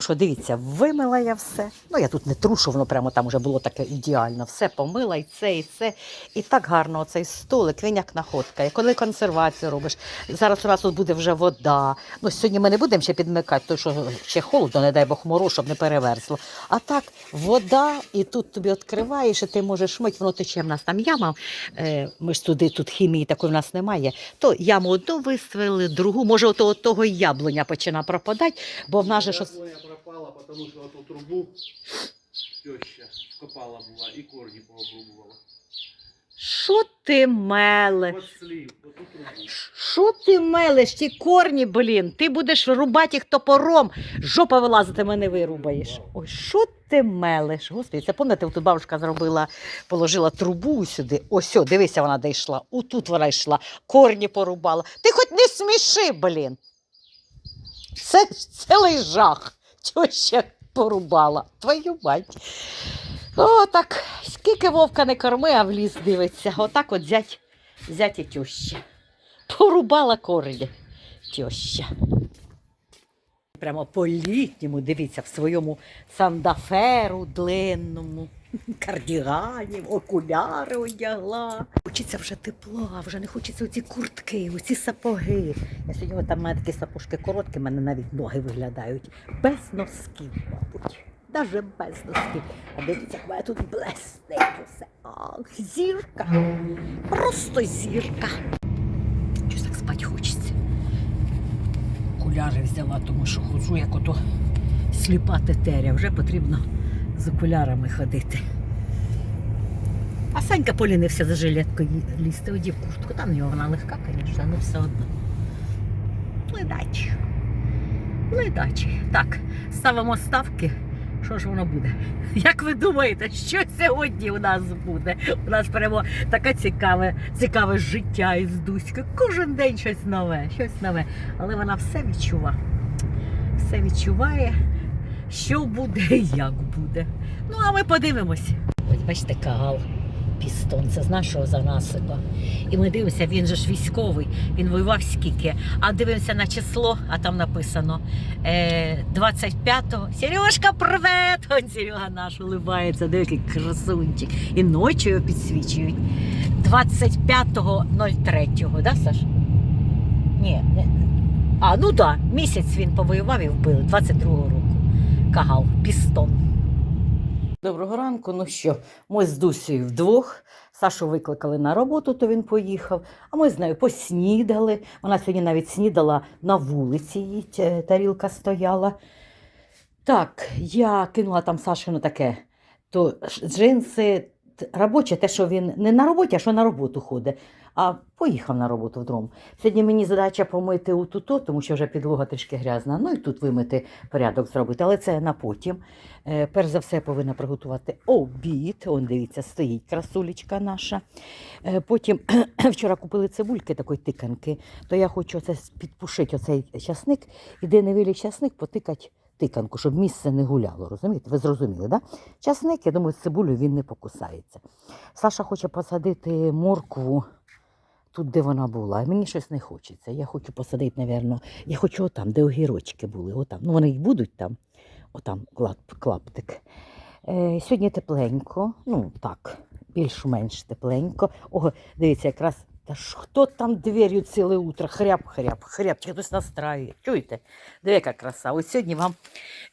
Що дивіться, вимила я все. Ну я тут не трушу, воно прямо там вже було таке ідеально. Все помила, і це, і це. І так гарно оцей столик, він як находка. І коли консервацію робиш, зараз у нас тут буде вже вода. Ну сьогодні ми не будемо ще підмикати, тому що ще холодно, не дай Бог мороз, щоб не переверсло. А так, вода, і тут тобі відкриваєш, і ти можеш мити, воно тече в нас там яма. Е, ми ж туди, тут хімії такої в нас немає. То яму одну висвели, другу, може, от того яблуня почина пропадати, бо в нас же щось. Тому що оту трубу теща вкопала була і корні пообрубувала. Що ти мелеш? От слів, оту трубу. Що ти мелеш? Ті корні, блін, ти будеш рубати їх топором, жопа вилазити мене вирубаєш. Ой, що ти мелеш? Господи, це пам'ятаєте, тут бабушка зробила, положила трубу сюди. Ось, о, дивися, вона де йшла. Отут вона йшла, корні порубала. Ти хоч не сміши, блін. Це цілий жах. Ще порубала? Твою мать. О, так, скільки вовка не корми, а в ліс дивиться. Отак от зять, зять і тюща. Порубала корені тьоща. Прямо по-літньому, дивіться, в своєму сандаферу длинному, кардігані, окуляри одягла. Хочеться вже тепло, а вже не хочеться оці куртки, оці сапоги. Я сьогодні там мене такі сапожки короткі, в мене навіть ноги виглядають. Без носків, мабуть. Даже без носків. А дивіться, як мене тут блестить усе. Ах, зірка. Просто зірка. Щось так спати хочеться. Окуляри взяла, тому що ходжу, як ото сліпа тетеря. Вже потрібно з окулярами ходити. А Санька полінився за жилеткою лізти, одів куртку. Там в нього вона легка, звісно, але все одно. Ледачі. Ледачі. Так, ставимо ставки. Що ж воно буде? Як ви думаєте, що сьогодні у нас буде? У нас прямо таке цікаве, цікаве життя із Дуською. Кожен день щось нове, щось нове. Але вона все відчуває. Все відчуває, що буде як буде. Ну, а ми подивимось. Ось бачите, кагал. Пістон, це з нашого занасипа. І ми дивимося, він же ж військовий, він воював скільки. А дивимося на число, а там написано е, 25-го. Сережка, привет! Он Серега наш улибається, який красунчик. І ночі його підсвічують. 25.03, да, Саш? Ні, не. А, ну так, да, місяць він повоював і вбили, 22-го року. Кагал, пістон. Доброго ранку. Ну що, ми з Дусею вдвох. Сашу викликали на роботу, то він поїхав. А ми з нею поснідали. Вона сьогодні навіть снідала на вулиці, її тарілка стояла. Так, я кинула там Сашину таке, то джинси робоче, те, що він не на роботі, а що на роботу ходить. А поїхав на роботу вдома. Сьогодні мені задача помити отуто, тому що вже підлога трішки грязна. Ну і тут вимити порядок зробити, але це на потім. Е, перш за все, повинна приготувати обід. Он дивіться, стоїть красулечка наша. Е, потім вчора купили цибульки такої тиканки, то я хочу оце підпушити оцей часник і де не часник, потикати тиканку, щоб місце не гуляло. Розумієте? Ви зрозуміли, да? Часник, я думаю, з цибулею він не покусається. Саша хоче посадити моркву. Тут, де вона була, мені щось не хочеться. Я хочу посадити, напевно, я хочу отам, де огірочки були. Отам. Ну, вони й будуть там, отам клаптик. Е, сьогодні тепленько, ну так, більш-менш тепленько. Ого, дивіться, якраз. Та ж хто там двер'ю ціле утро? Хряп, хряп, хряп, чи хтось настраює. Чуєте? Диви, яка краса. Ось сьогодні вам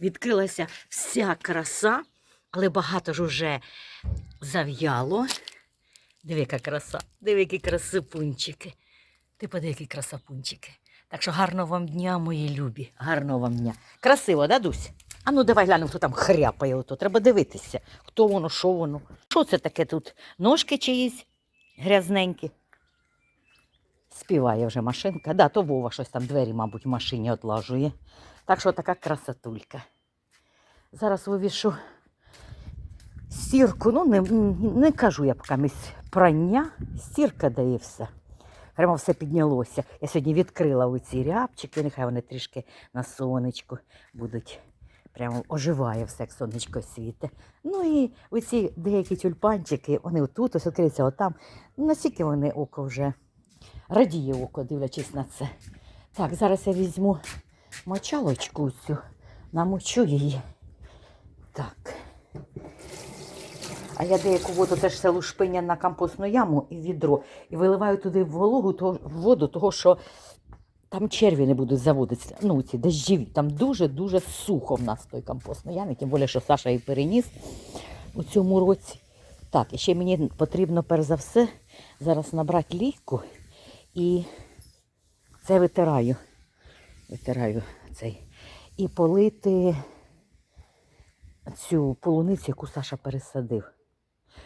відкрилася вся краса, але багато ж уже зав'яло. Диви, яка краса, диви, які красипунчики. Ти подиви, які красапунчики. Так що гарного вам дня, мої любі. Гарного вам дня. Красиво, да, Дусь? А ну давай глянемо, хто там хряпає ото. Треба дивитися, хто воно, що воно. Що це таке тут? Ножки чиїсь грязненькі. Співає вже машинка. Да, то Вова щось там двері, мабуть, в машині отлажує. Так що така красотулька. Зараз вивішу стірку. Ну, не, не кажу я поки місь прання. Стірка дає все. Прямо все піднялося. Я сьогодні відкрила оці рябчики, нехай вони трішки на сонечку будуть. Прямо оживає все, як сонечко світе. Ну і оці деякі тюльпанчики, вони отут, ось відкриються, отам. Наскільки вони око вже радіє око, дивлячись на це. Так, зараз я візьму мочалочку цю намочу її. Так. А я деяку воду теж все лушпиня на компостну яму і відро. І виливаю туди вологу, то, воду, того що там черві не будуть заводитися. Ну, ці дощові. Там дуже-дуже сухо в нас той компостний ямі, тим більше, що Саша і переніс у цьому році. Так, і ще мені потрібно, перш за все, зараз набрати лійку і це витираю. Витираю цей. І полити цю полуницю, яку Саша пересадив.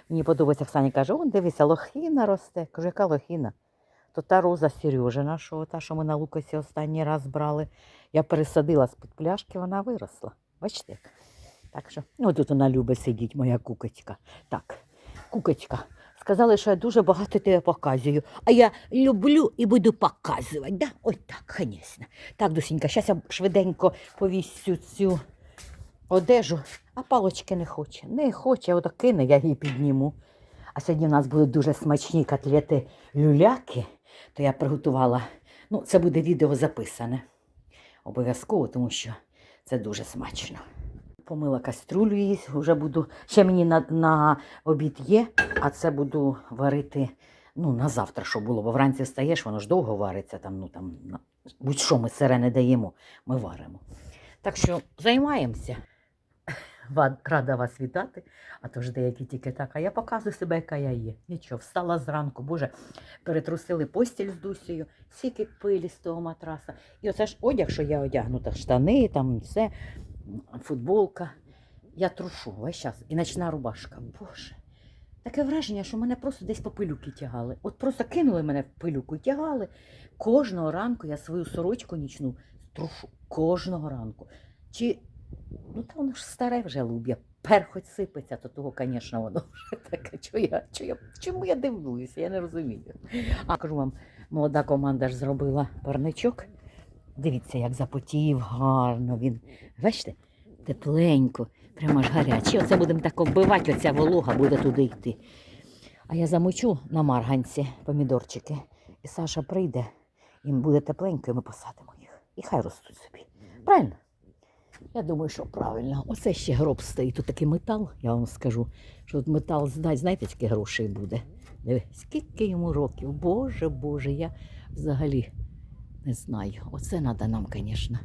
Мені подобається, як Саня каже, он дивися, лохина росте. Кажу, яка лохина? То та роза Сережина, що та, що ми на Лукасі останній раз брали. Я пересадила з-під пляшки, вона виросла. Бачите? Так що, ну тут вона любить сидіти, моя кукочка. Так, кукочка. Сказали, що я дуже багато тебе показую. А я люблю і буду показувати. Да? Ось так, звісно. Так, Дусінька, зараз я швиденько повісю цю одежу, а палочки не хоче. Не хоче, ото кине, я її підніму. А сьогодні у нас будуть дуже смачні котлети люляки, то я приготувала. Ну, це буде відео записане. Обов'язково, тому що це дуже смачно. Помила каструлю її, вже буду. Ще мені на, на обід є, а це буду варити ну, на завтра, що було. Бо вранці встаєш, воно ж довго вариться. Там, ну, там, будь-що ми сире не даємо, ми варимо. Так що займаємося. Рада вас вітати, а то ж деякі тільки так. А я показую себе, яка я є. Нічого, встала зранку, боже, перетрусили постіль з Дусею, сіки пилі з того матраса. І оце ж одяг, що я одягнута, штани, там все, футболка. Я трушу весь час. І ночна рубашка. Боже. Таке враження, що мене просто десь по пилюки тягали. От просто кинули мене в пилюку і тягали. Кожного ранку я свою сорочку нічну трушу. Кожного ранку. Чи Ну, та воно ж старе вже луб'я. Перхоть сипеться, то того, звісно, воно вже таке. Чого я, чому я дивуюся, я не розумію. А кажу вам, молода команда ж зробила парничок. Дивіться, як запотів гарно він. Бачите, тепленько, прямо ж гарячий. Оце будемо так оббивати, оця волога буде туди йти. А я замочу на марганці помідорчики. І Саша прийде, їм буде тепленько, і ми посадимо їх. І хай ростуть собі. Правильно? Я думаю, що правильно. Оце ще гроб стоїть. Тут такий метал, я вам скажу, що от метал здать, знаєте, скільки грошей буде. Диви, скільки йому років. Боже, Боже, я взагалі не знаю. Оце треба нам, звісно,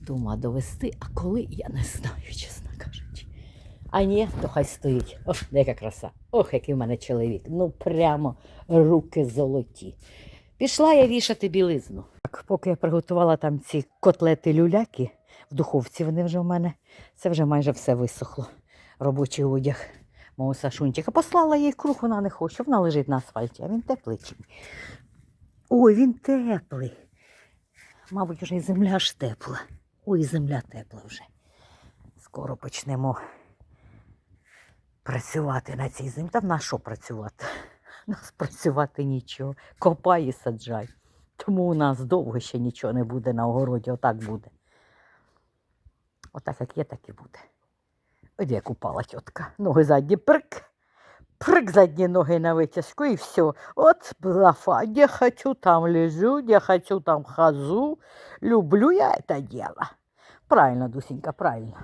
дома довести, а коли я не знаю, чесно кажучи. А ні, то хай стоїть. Ох, яка краса. Ох, який в мене чоловік. Ну прямо руки золоті. Пішла я вішати білизну. Так, поки я приготувала там ці котлети люляки в духовці, вони вже в мене. Це вже майже все висохло. Робочий одяг мого Сашунчика. Послала їй круг, вона не хоче. Вона лежить на асфальті, а він теплий. Ой, він теплий. Мабуть, вже і земля ж тепла. Ой, земля тепла вже. Скоро почнемо працювати на цій землі. Та в нас що працювати? У нас працювати нічого. Копай і саджай. Тому у нас довго ще нічого не буде на огороді, отак буде. Отак, як є, так і буде. Ось як упала тітка. Ноги задні прик. Прик задні ноги на витяжку і все. От блафа, де хочу, там лежу, де хочу, там хожу. Люблю я это дело. Правильно, Дусенька, правильно.